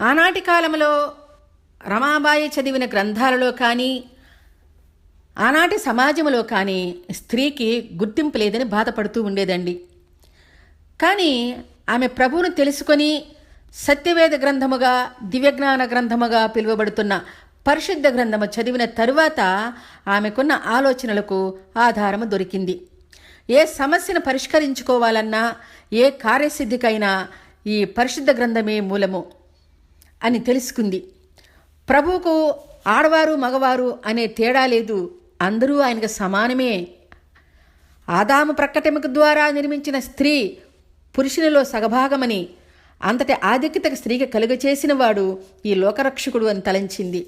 ఆనాటి కాలంలో రమాబాయి చదివిన గ్రంథాలలో కానీ ఆనాటి సమాజంలో కానీ స్త్రీకి గుర్తింపు లేదని బాధపడుతూ ఉండేదండి. కానీ ఆమె ప్రభువును తెలుసుకొని సత్యవేద గ్రంథముగా దివ్యజ్ఞాన గ్రంథముగా పిలువబడుతున్న పరిశుద్ధ గ్రంథము చదివిన తరువాత ఆమెకున్న ఆలోచనలకు ఆధారము దొరికింది. ఏ సమస్యను పరిష్కరించుకోవాలన్నా ఏ కార్యసిద్ధికైనా ఈ పరిశుద్ధ గ్రంథమే మూలము. అని తెలుసుకుంది. ప్రభువుకు ఆడవారు మగవారు అనే తేడా లేదు. అందరూ ఆయనకు సమానమే. ఆదాము ప్రక్కటెముక ద్వారా నిర్మించిన స్త్రీ పురుషునిలో సగభాగమని అంతటి ఆధిక్యతకు స్త్రీకి కలుగచేసిన వాడు ఈ లోకరక్షకుడు అని తలంచింది.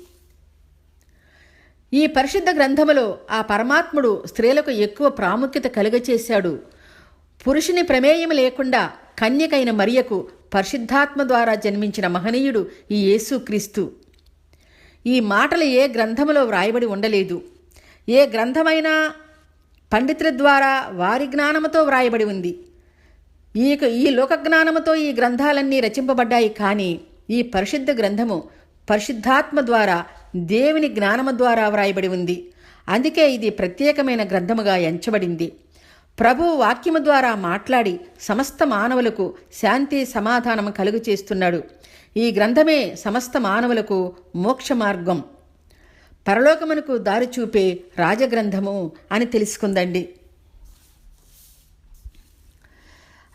ఈ పరిశుద్ధ గ్రంథములో ఆ పరమాత్ముడు స్త్రీలకు ఎక్కువ ప్రాముఖ్యత కలుగచేశాడు. పురుషుని ప్రమేయం లేకుండా కన్యకైన మరియకు పరిశుద్ధాత్మ ద్వారా జన్మించిన మహనీయుడు ఈ యేసుక్రీస్తు ఈ మాటలు ఏ గ్రంథములో వ్రాయబడి ఉండలేదు. ఏ గ్రంథమైనా పండితుల ద్వారా వారి జ్ఞానముతో వ్రాయబడి ఉంది. ఈ ఈ లోక జ్ఞానముతో ఈ గ్రంథాలన్నీ రచింపబడ్డాయి కానీ ఈ పరిశుద్ధ గ్రంథము పరిశుద్ధాత్మ ద్వారా దేవుని జ్ఞానము ద్వారా వ్రాయబడి ఉంది. అందుకే ఇది ప్రత్యేకమైన గ్రంథముగా ఎంచబడింది. ప్రభు వాక్యము ద్వారా మాట్లాడి సమస్త మానవులకు శాంతి సమాధానము కలుగు చేస్తున్నాడు. ఈ గ్రంథమే సమస్త మానవులకు మోక్ష మార్గం. పరలోకమునకు దారి చూపే రాజగ్రంథము అని తెలుసుకుందండి.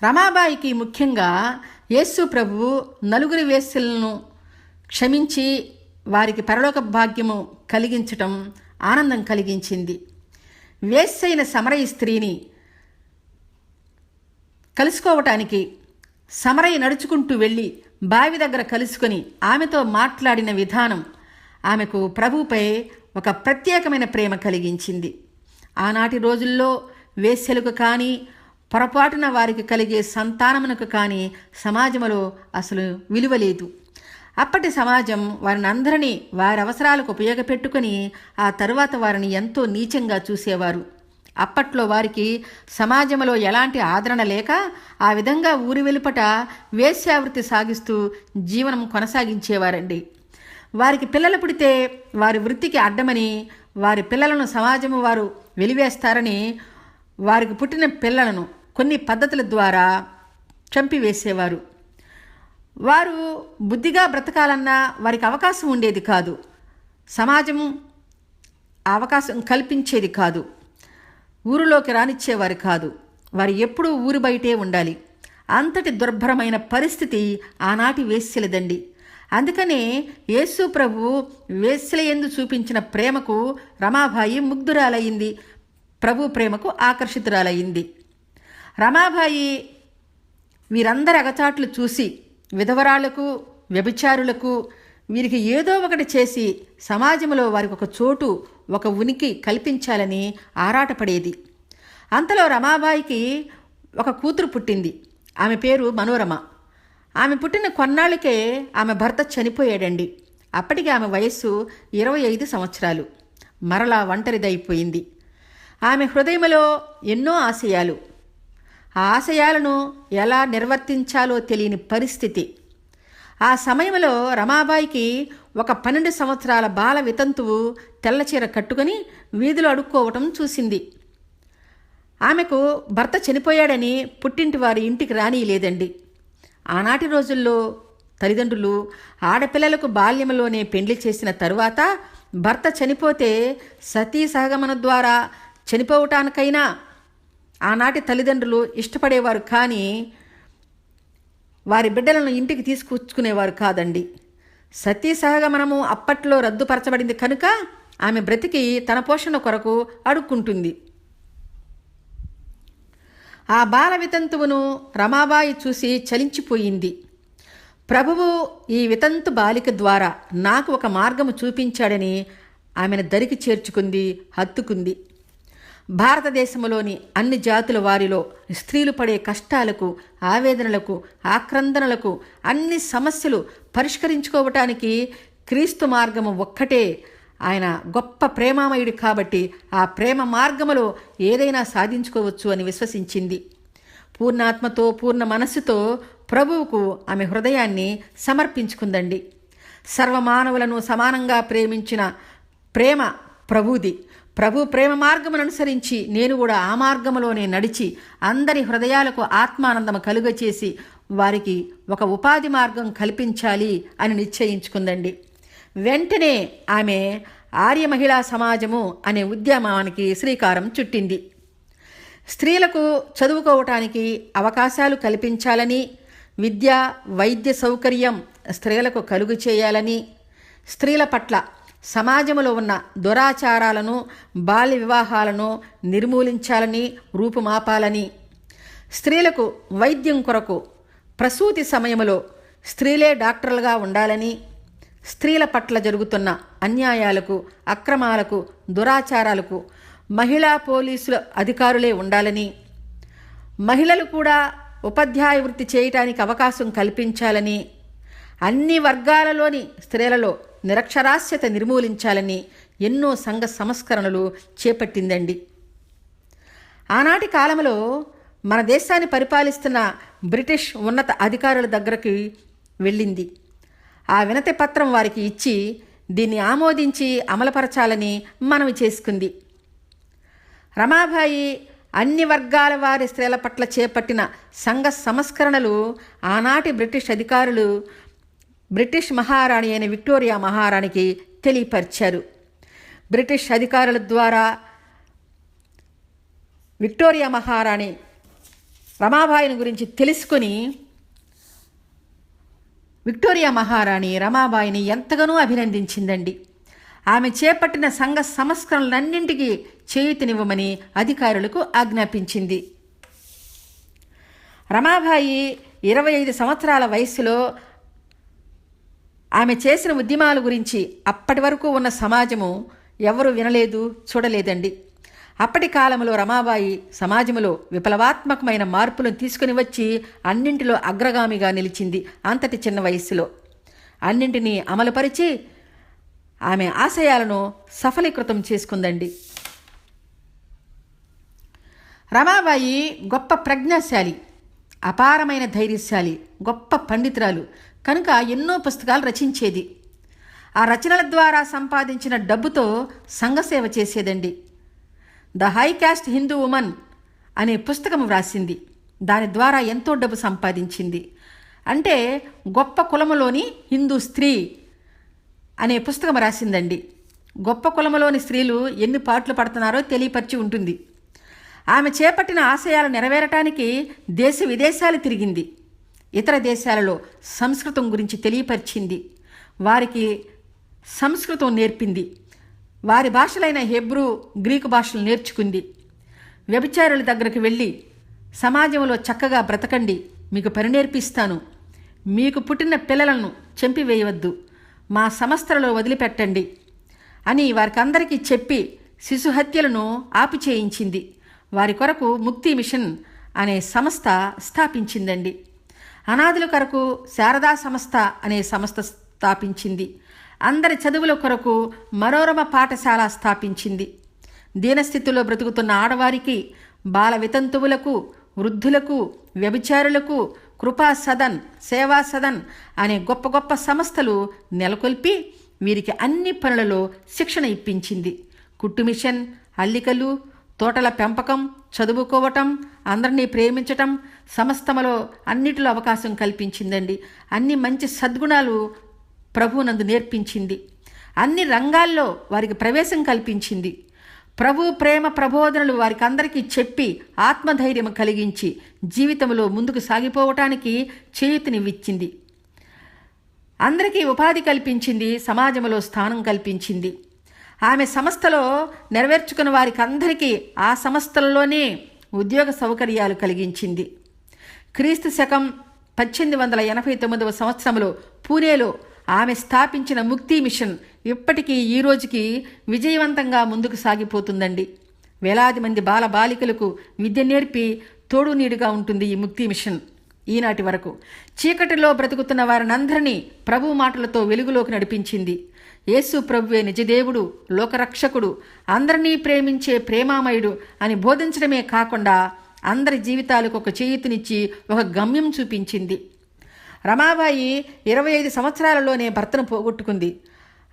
రమాబాయికి ముఖ్యంగా యేసు ప్రభువు నలుగురి వేసులను క్షమించి వారికి పరలోక భాగ్యము కలిగించటం ఆనందం కలిగించింది. వేస్సైన సమరయ స్త్రీని కలుసుకోవటానికి సమరయ్య నడుచుకుంటూ వెళ్ళి బావి దగ్గర కలుసుకొని ఆమెతో మాట్లాడిన విధానం ఆమెకు ప్రభుపై ఒక ప్రత్యేకమైన ప్రేమ కలిగించింది. ఆనాటి రోజుల్లో వేశ్యలకు కానీ పొరపాటున వారికి కలిగే సంతానమునకు కానీ సమాజంలో అసలు విలువ లేదు. అప్పటి సమాజం వారిని అందరినీ వారి అవసరాలకు ఉపయోగపెట్టుకుని ఆ తరువాత వారిని ఎంతో నీచంగా చూసేవారు. అప్పట్లో వారికి సమాజంలో ఎలాంటి ఆదరణ లేక ఆ విధంగా ఊరి వెలుపట వేశ్యావృత్తి సాగిస్తూ జీవనం కొనసాగించేవారండి. వారికి పిల్లలు పుడితే వారి వృత్తికి అడ్డమని వారి పిల్లలను సమాజము వారు వెలివేస్తారని వారికి పుట్టిన పిల్లలను కొన్ని పద్ధతుల ద్వారా చంపివేసేవారు. వారు బుద్ధిగా బ్రతకాలన్నా వారికి అవకాశం ఉండేది కాదు. సమాజం అవకాశం కల్పించేది కాదు. ఊరిలోకి రానిచ్చేవారు కాదు. వారు ఎప్పుడూ ఊరి బయటే ఉండాలి. అంతటి దుర్భరమైన పరిస్థితి ఆనాటి వేశ్యలదండి. అందుకనే యేసు ప్రభు వేశ్యల ఎందు చూపించిన ప్రేమకు రమాబాయి ముగ్ధురాలయ్యింది ప్రభు ప్రేమకు ఆకర్షితురాలయ్యింది రమాబాయి వీరందరి అగచాట్లు చూసి విధవరాలకు వ్యభిచారులకు వీరికి ఏదో ఒకటి చేసి సమాజంలో వారికి ఒక చోటు ఒక ఉనికి కల్పించాలని ఆరాటపడేది. అంతలో రమాబాయికి ఒక కూతురు పుట్టింది. ఆమె పేరు మనోరమ. ఆమె పుట్టిన కొన్నాళ్ళకే ఆమె భర్త చనిపోయాడండి. అప్పటికి ఆమె వయస్సు ఇరవై ఐదు సంవత్సరాలు. మరలా ఒంటరిదైపోయింది. ఆమె హృదయంలో ఎన్నో ఆశయాలు. ఆ ఆశయాలను ఎలా నిర్వర్తించాలో తెలియని పరిస్థితి. ఆ సమయంలో రమాబాయికి ఒక పన్నెండు సంవత్సరాల బాల వితంతువు తెల్లచీర కట్టుకుని వీధిలో అడుక్కోవటం చూసింది. ఆమెకు భర్త చనిపోయాడని పుట్టింటి వారి ఇంటికి రానియలేదండి. ఆనాటి రోజుల్లో తల్లిదండ్రులు ఆడపిల్లలకు బాల్యంలోనే పెండ్లి చేసిన తరువాత భర్త చనిపోతే సతీ సహగమన ద్వారా చనిపోవటానికైనా ఆనాటి తల్లిదండ్రులు ఇష్టపడేవారు కానీ వారి బిడ్డలను ఇంటికి తీసుకొచ్చుకునేవారు కాదండి. సతీ సహగమనము అప్పట్లో రద్దుపరచబడింది కనుక ఆమె బ్రతికి తన పోషణ కొరకు అడుక్కుంటుంది. ఆ బాల వితంతువును రమాబాయి చూసి చలించిపోయింది. ప్రభువు ఈ వితంతు బాలిక ద్వారా నాకు ఒక మార్గము చూపించాడని ఆమెను దరికి చేర్చుకుంది హత్తుకుంది. భారతదేశంలోని అన్ని జాతుల వారిలో స్త్రీలు పడే కష్టాలకు ఆవేదనలకు ఆక్రందనలకు అన్ని సమస్యలు పరిష్కరించుకోవటానికి క్రీస్తు మార్గము ఒక్కటే. ఆయన గొప్ప ప్రేమామయుడు కాబట్టి ఆ ప్రేమ మార్గములో ఏదైనా సాధించుకోవచ్చు అని విశ్వసించింది. పూర్ణాత్మతో పూర్ణ మనస్సుతో ప్రభువుకు ఆమె హృదయాన్ని సమర్పించుకుందండి. సర్వమానవులను సమానంగా ప్రేమించిన ప్రేమ ప్రభుది. ప్రభు ప్రేమ మార్గమును అనుసరించి నేను కూడా ఆ మార్గములోనే నడిచి అందరి హృదయాలకు ఆత్మానందము కలుగచేసి వారికి ఒక ఉపాధి మార్గం కల్పించాలి అని నిశ్చయించుకుందండి. వెంటనే ఆమె ఆర్య మహిళా సమాజము అనే ఉద్యమానికి శ్రీకారం చుట్టింది. స్త్రీలకు చదువుకోవటానికి అవకాశాలు కల్పించాలని విద్య వైద్య సౌకర్యం స్త్రీలకు కలుగు చేయాలని స్త్రీల పట్ల సమాజంలో ఉన్న దురాచారాలను బాల్య వివాహాలను నిర్మూలించాలని రూపుమాపాలని. స్త్రీలకు వైద్యం కొరకు ప్రసూతి సమయంలో స్త్రీలే డాక్టర్లుగా ఉండాలని స్త్రీల పట్ల జరుగుతున్న అన్యాయాలకు అక్రమాలకు దురాచారాలకు మహిళా పోలీసుల అధికారులే ఉండాలని మహిళలు కూడా ఉపాధ్యాయ వృత్తి చేయటానికి అవకాశం కల్పించాలని అన్ని వర్గాలలోని స్త్రీలలో నిరక్షరాస్యత నిర్మూలించాలని ఎన్నో సంఘ సంస్కరణలు చేపట్టిందండి. ఆనాటి కాలంలో మన దేశాన్ని పరిపాలిస్తున్న బ్రిటిష్ ఉన్నత అధికారుల దగ్గరికి వెళ్ళింది. ఆ వినతి పత్రం వారికి ఇచ్చి దీన్ని ఆమోదించి అమలుపరచాలని మనవి చేసుకుంది. రమాబాయి అన్ని వర్గాల వారి స్త్రీల పట్ల చేపట్టిన సంఘ సంస్కరణలు ఆనాటి బ్రిటిష్ అధికారులు బ్రిటిష్ మహారాణి అయిన విక్టోరియా మహారాణికి తెలియపరిచారు. బ్రిటిష్ అధికారుల ద్వారా విక్టోరియా మహారాణి రమాబాయిని గురించి తెలుసుకొని విక్టోరియా మహారాణి రమాబాయిని ఎంతగానో అభినందించిందండి. ఆమె చేపట్టిన సంఘ సంస్కరణలన్నింటికీ చేయుతనివ్వమని అధికారులకు ఆజ్ఞాపించింది. రమాబాయి ఇరవై ఐదు సంవత్సరాల వయసులో ఆమె చేసిన ఉద్యమాల గురించి అప్పటి వరకు ఉన్న సమాజము ఎవరు వినలేదు చూడలేదండి. అప్పటి కాలంలో రమాబాయి సమాజంలో విప్లవాత్మకమైన మార్పులను తీసుకుని వచ్చి అన్నింటిలో అగ్రగామిగా నిలిచింది అంతటి చిన్న వయస్సులో. అన్నింటినీ అమలుపరిచి ఆమె ఆశయాలను సఫలీకృతం చేసుకుందండి. రమాబాయి గొప్ప ప్రజ్ఞాశాలి అపారమైన ధైర్యశాలి గొప్ప పండితురాలు కనుక ఎన్నో పుస్తకాలు రచించేది. ఆ రచనల ద్వారా సంపాదించిన డబ్బుతో సంఘసేవ చేసేదండి. The high caste Hindu woman అనే పుస్తకం వ్రాసింది. దాని ద్వారా ఎంతో డబ్బు సంపాదించింది. అంటే గొప్ప కులములోని హిందూ స్త్రీ అనే పుస్తకం రాసిందండి. గొప్ప కులములోని స్త్రీలు ఎన్ని పాటలు పడుతున్నారో తెలియపరిచి ఉంటుంది. ఆమె చేపట్టిన ఆశయాలు నెరవేరటానికి దేశ విదేశాలు తిరిగింది. ఇతర దేశాలలో సంస్కృతం గురించి తెలియపరిచింది. వారికి సంస్కృతం నేర్పింది. వారి భాషలైన హెబ్రూ గ్రీకు భాషలు నేర్చుకుంది. వ్యభిచారుల దగ్గరకు వెళ్ళి సమాజంలో చక్కగా బ్రతకండి. మీకు పని నేర్పిస్తాను. మీకు పుట్టిన పిల్లలను చంపివేయవద్దు. మా సంస్థలలో వదిలిపెట్టండి అని వారికందరికీ చెప్పి శిశు హత్యలను ఆపు చేయించింది వారి కొరకు ముక్తి మిషన్ అనే సంస్థ స్థాపించిందండి. అనాథుల కొరకు శారదా సంస్థ అనే సంస్థ స్థాపించింది. అందరి చదువుల కొరకు మనోరమ పాఠశాల స్థాపించింది. దీనస్థితిలో బ్రతుకుతున్న ఆడవారికి బాల వితంతువులకు వృద్ధులకు వ్యభిచారులకు కృపా సదన్ సేవా సదన్ అనే గొప్ప గొప్ప సంస్థలు నెలకొల్పి వీరికి అన్ని పనులలో శిక్షణ ఇప్పించింది. కుట్టు మిషన్ అల్లికలు తోటల పెంపకం చదువుకోవటం అందరినీ ప్రేమించటం సమస్తమలో అన్నిటిలో అవకాశం కల్పించిందండి. అన్ని మంచి సద్గుణాలు ప్రభువునందు నేర్పించింది. అన్ని రంగాల్లో వారికి ప్రవేశం కల్పించింది. ప్రభు ప్రేమ ప్రబోధనలు వారికి అందరికీ చెప్పి ఆత్మధైర్యం కలిగించి జీవితంలో ముందుకు సాగిపోవటానికి చేయుతనివ్విచ్చింది అందరికీ ఉపాధి కల్పించింది సమాజంలో స్థానం కల్పించింది. ఆమె సంస్థలో నెరవేర్చుకున్న వారికి అందరికీ ఆ సంస్థలలోనే ఉద్యోగ సౌకర్యాలు కలిగించింది. క్రీస్తు శకం పద్దెనిమిది వందల ఎనభై తొమ్మిదవ సంవత్సరంలో పూణేలో ఆమె స్థాపించిన ముక్తి మిషన్ ఇప్పటికీ ఈ రోజుకి విజయవంతంగా ముందుకు సాగిపోతుందండి. వేలాది మంది బాల బాలికలకు విద్య నేర్పి తోడు నీడుగా ఉంటుంది ఈ ముక్తి మిషన్. ఈనాటి వరకు చీకటిలో బ్రతుకుతున్న వారినందరినీ ప్రభు మాటలతో వెలుగులోకి నడిపించింది. యేసు ప్రభువే నిజదేవుడు లోకరక్షకుడు అందరినీ ప్రేమించే ప్రేమామయుడు అని బోధించడమే కాకుండా అందరి జీవితాలకు ఒక చేయుతునిచ్చి ఒక గమ్యం చూపించింది. రమాబాయి ఇరవై ఐదు సంవత్సరాలలోనే భర్తను పోగొట్టుకుంది.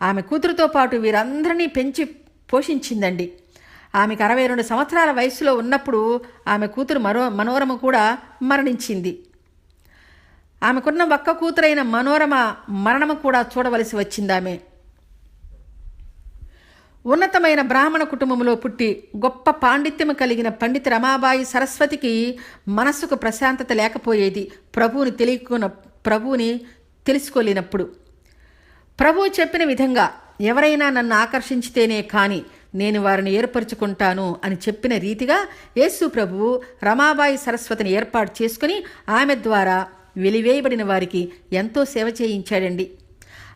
ఆమె కూతురుతో పాటు వీరందరినీ పెంచి పోషించిందండి. ఆమెకు అరవై రెండు సంవత్సరాల వయసులో ఉన్నప్పుడు ఆమె కూతురు మరో మనోరమ కూడా మరణించింది. ఆమెకున్న ఒక్క కూతురైన మనోరమ మరణము కూడా చూడవలసి వచ్చింది ఆమె. ఉన్నతమైన బ్రాహ్మణ కుటుంబంలో పుట్టి గొప్ప పాండిత్యము కలిగిన పండిత రమాబాయి సరస్వతికి మనస్సుకు ప్రశాంతత లేకపోయేది ప్రభువుని తెలియకున్న ప్రభువుని తెలుసుకోలేనప్పుడు. ప్రభువు చెప్పిన విధంగా ఎవరైనా నన్ను ఆకర్షించితేనే కానీ నేను వారిని ఏర్పరచుకుంటాను అని చెప్పిన రీతిగా యేసు ప్రభువు రమాబాయి సరస్వతిని ఏర్పాటు చేసుకుని ఆమె ద్వారా వెలివేయబడిన వారికి ఎంతో సేవ చేయించాడండి.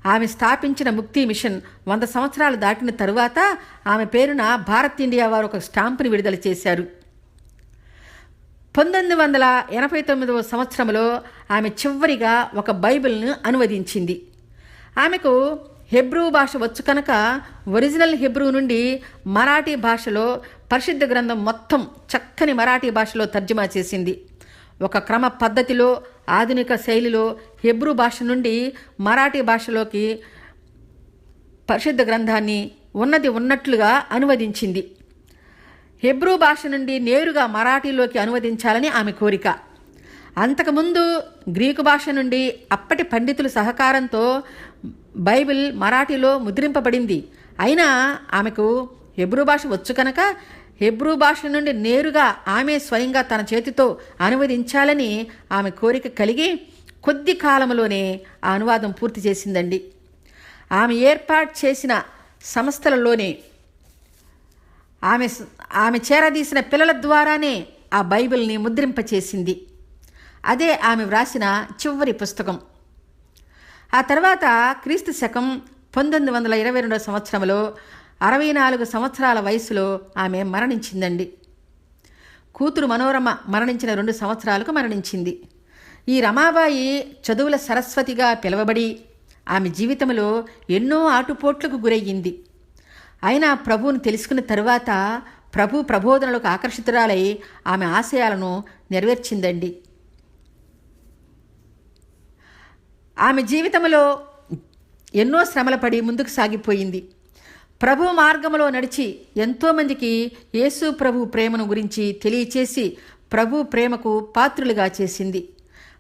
ఆమె స్థాపించిన ముక్తి మిషన్ వంద సంవత్సరాలు దాటిన తరువాత ఆమె పేరున భారత్ ఇండియా వారు ఒక స్టాంపుని విడుదల చేశారు. పంతొమ్మిది వందల ఎనభై తొమ్మిదవ సంవత్సరంలో ఆమె చివరిగా ఒక బైబిల్ను అనువదించింది. ఆమెకు హెబ్రూ భాష వచ్చు కనుక ఒరిజినల్ హెబ్రూ నుండి మరాఠీ భాషలో పరిశుద్ధ గ్రంథం మొత్తం చక్కని మరాఠీ భాషలో తర్జుమా చేసింది. ఒక క్రమ పద్ధతిలో ఆధునిక శైలిలో హెబ్రూ భాష నుండి మరాఠీ భాషలోకి పరిశుద్ధ గ్రంథాన్ని ఉన్నది ఉన్నట్లుగా అనువదించింది. హెబ్రూ భాష నుండి నేరుగా మరాఠీలోకి అనువదించాలని ఆమె కోరిక. అంతకుముందు గ్రీకు భాష నుండి అప్పటి పండితుల సహకారంతో బైబిల్ మరాఠీలో ముద్రింపబడింది. అయినా ఆమెకు హెబ్రూ భాష వచ్చు కనుక హెబ్రూ భాష నుండి నేరుగా ఆమె స్వయంగా తన చేతితో అనువదించాలని ఆమె కోరిక కలిగి కొద్ది కాలంలోనే ఆ అనువాదం పూర్తి చేసిందండి. ఆమె ఏర్పాటు చేసిన సంస్థలలోనే ఆమె ఆమె చేరదీసిన పిల్లల ద్వారానే ఆ బైబిల్ని ముద్రింపచేసింది. అదే ఆమె వ్రాసిన చివరి పుస్తకం. ఆ తర్వాత క్రీస్తు శకం పంతొమ్మిది వందల ఇరవై రెండవ సంవత్సరంలో అరవై నాలుగు సంవత్సరాల వయసులో ఆమె మరణించిందండి. కూతురు మనోరమ మరణించిన రెండు సంవత్సరాలకు మరణించింది. ఈ రమాబాయి చదువుల సరస్వతిగా పిలవబడి ఆమె జీవితంలో ఎన్నో ఆటుపోట్లకు గురయ్యింది. అయినా ప్రభువును తెలుసుకున్న తరువాత ప్రభు ప్రబోధనలకు ఆకర్షితురాలై ఆమె ఆశయాలను నెరవేర్చిందండి. ఆమె జీవితంలో ఎన్నో శ్రమల పడి ముందుకు సాగిపోయింది. ప్రభు మార్గంలో నడిచి ఎంతోమందికి యేసు ప్రభు ప్రేమను గురించి తెలియచేసి ప్రభు ప్రేమకు పాత్రులుగా చేసింది.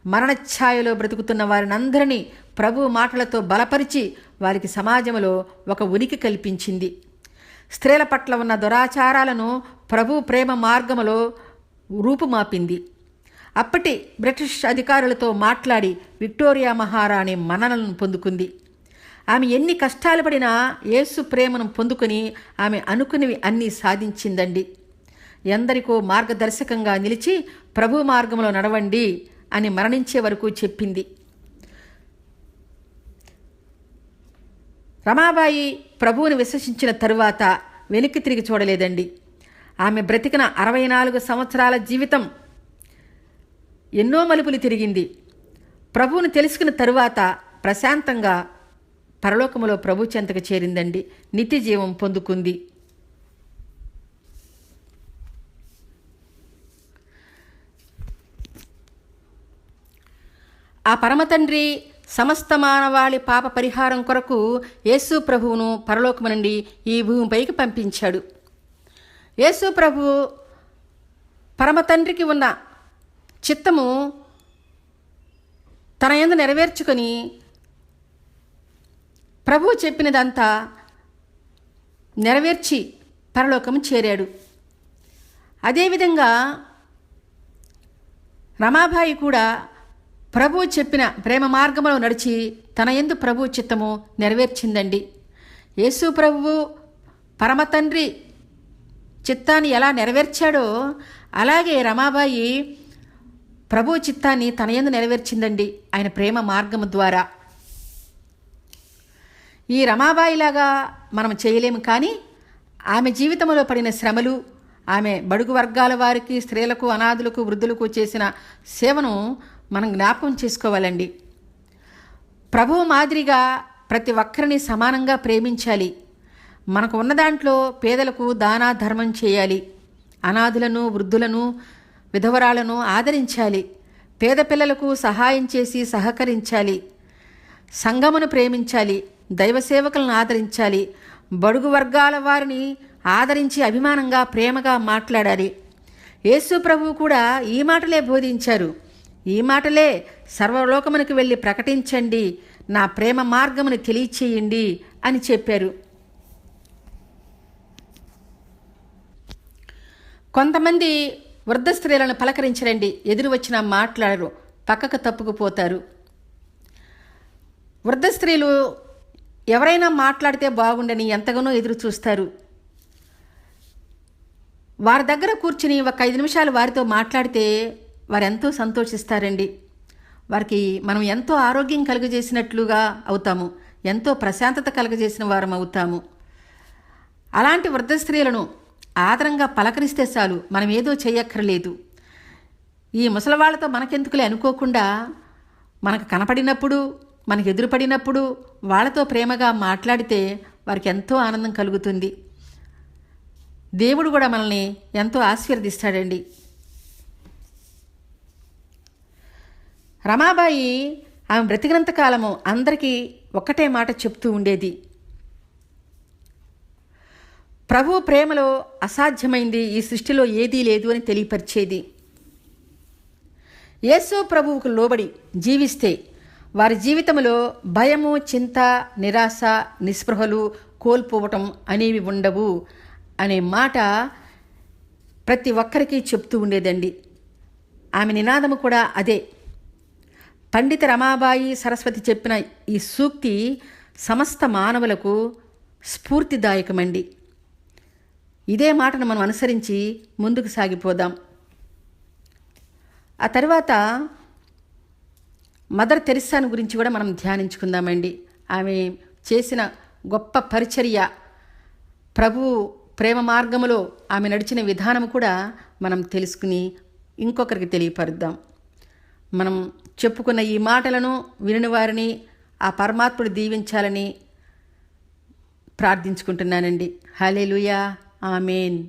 మరణఛాయలో బ్రతుకుతున్న వారినందరినీ ప్రభు మాటలతో బలపరిచి వారికి సమాజంలో ఒక ఉనికి కల్పించింది. స్త్రీల పట్ల ఉన్న దురాచారాలను ప్రభు ప్రేమ మార్గములో రూపుమాపింది. అప్పటి బ్రిటిష్ అధికారులతో మాట్లాడి విక్టోరియా మహారాణి మన్ననలను పొందుకుంది. ఆమె ఎన్ని కష్టాలు పడినా యేసు ప్రేమను పొందుకొని ఆమె అనుకునివి అన్నీ సాధించిందండి. ఎందరికో మార్గదర్శకంగా నిలిచి ప్రభు మార్గంలో నడవండి అని మరణించే వరకు చెప్పింది. రమాబాయి ప్రభువుని విశ్వసించిన తరువాత వెనక్కి తిరిగి చూడలేదండి. ఆమె బ్రతికిన అరవై నాలుగు సంవత్సరాల జీవితం ఎన్నో మలుపులు తిరిగింది. ప్రభువుని తెలుసుకున్న తరువాత ప్రశాంతంగా పరలోకములో ప్రభు చెంతకు చేరిందండి. నిత్య జీవం పొందుకుంది. ఆ పరమతండ్రి సమస్త మానవాళి పాప పరిహారం కొరకు యేసు ప్రభువును పరలోకము నుండి ఈ భూమిపైకి పంపించాడు. యేసు ప్రభు పరమతండ్రికి ఉన్న చిత్తము తన ఎందు నెరవేర్చుకొని ప్రభువు చెప్పినదంతా నెరవేర్చి పరలోకము చేరాడు. అదేవిధంగా రమాబాయి కూడా ప్రభు చెప్పిన ప్రేమ మార్గంలో నడిచి తన ఎందు ప్రభువు చిత్తము నెరవేర్చిందండి. యేసు ప్రభువు పరమతండ్రి చిత్తాన్ని ఎలా నెరవేర్చాడో అలాగే రమాబాయి ప్రభు చిత్తాన్ని తన ఎందు నెరవేర్చిందండి ఆయన ప్రేమ మార్గము ద్వారా. ఈ రమాబాయిలాగా మనం చేయలేము కానీ ఆమె జీవితంలో పడిన శ్రమలు ఆమె బడుగు వర్గాల వారికి స్త్రీలకు అనాథులకు వృద్ధులకు చేసిన సేవను మనం జ్ఞాపకం చేసుకోవాలండి. ప్రభువు మాదిరిగా ప్రతి ఒక్కరిని సమానంగా ప్రేమించాలి. మనకు ఉన్న దాంట్లో పేదలకు దానా ధర్మం చేయాలి. అనాథులను వృద్ధులను విధవరాలను ఆదరించాలి. పేద పిల్లలకు సహాయం చేసి సహకరించాలి. సంఘమును ప్రేమించాలి. దైవ సేవకులను ఆదరించాలి. బడుగు వర్గాల వారిని ఆదరించి అభిమానంగా ప్రేమగా మాట్లాడాలి. యేసు ప్రభువు కూడా ఈ మాటలే బోధించారు. ఈ మాటలే సర్వలోకమునికి వెళ్ళి ప్రకటించండి. నా ప్రేమ మార్గమును తెలియచేయండి అని చెప్పారు. కొంతమంది వృద్ధ స్త్రీలను పలకరించరండి. ఎదురు వచ్చినా మాట్లాడరు. పక్కకు తప్పుకుపోతారు. వృద్ధ స్త్రీలు ఎవరైనా మాట్లాడితే బాగుండని ఎంతగానో ఎదురు చూస్తారు. వారి దగ్గర కూర్చుని ఒక ఐదు నిమిషాలు వారితో మాట్లాడితే వారు ఎంతో సంతోషిస్తారండి. వారికి మనం ఎంతో ఆరోగ్యం కలుగజేసినట్లుగా అవుతాము. ఎంతో ప్రశాంతత కలుగజేసిన వారం అవుతాము. అలాంటి వృద్ధ స్త్రీలను ఆదరంగా పలకరిస్తే చాలు. మనం ఏదో చేయక్కర్లేదు. ఈ ముసలివాళ్ళతో మనకెందుకులే అనుకోకుండా మనకు కనపడినప్పుడు మనకు ఎదురుపడినప్పుడు వాళ్ళతో ప్రేమగా మాట్లాడితే వారికి ఎంతో ఆనందం కలుగుతుంది. దేవుడు కూడా మనల్ని ఎంతో ఆశీర్వదిస్తాడండి. రమాబాయి ఆమె బ్రతికినంత కాలము అందరికీ ఒక్కటే మాట చెప్తూ ఉండేది. ప్రభు ప్రేమలో అసాధ్యమైంది ఈ సృష్టిలో ఏదీ లేదు అని తెలియపరిచేది. యేసు ప్రభువుకు లోబడి జీవిస్తే వారి జీవితంలో భయము చింత నిరాశ నిస్పృహలు కోల్పోవటం అనేవి ఉండవు అనే మాట ప్రతి ఒక్కరికి చెప్తూ ఉండేదండి. ఆమె నినాదము కూడా అదే. పండిత రమాబాయి సరస్వతి చెప్పిన ఈ సూక్తి సమస్త మానవులకు స్ఫూర్తిదాయకమండి. ఇదే మాటను మనం అనుసరించి ముందుకు సాగిపోదాం. ఆ తర్వాత మదర్ తెరిసాను గురించి కూడా మనం ధ్యానించుకుందామండి. ఆమె చేసిన గొప్ప పరిచర్య ప్రభు ప్రేమ మార్గములో ఆమె నడిచిన విధానం కూడా మనం తెలుసుకుని ఇంకొకరికి తెలియపరుద్దాం. మనం చెప్పుకున్న ఈ మాటలను విని వారిని ఆ పరమాత్ముడు దీవించాలని ప్రార్థించుకుంటున్నానండి. హలే ఆమెన్.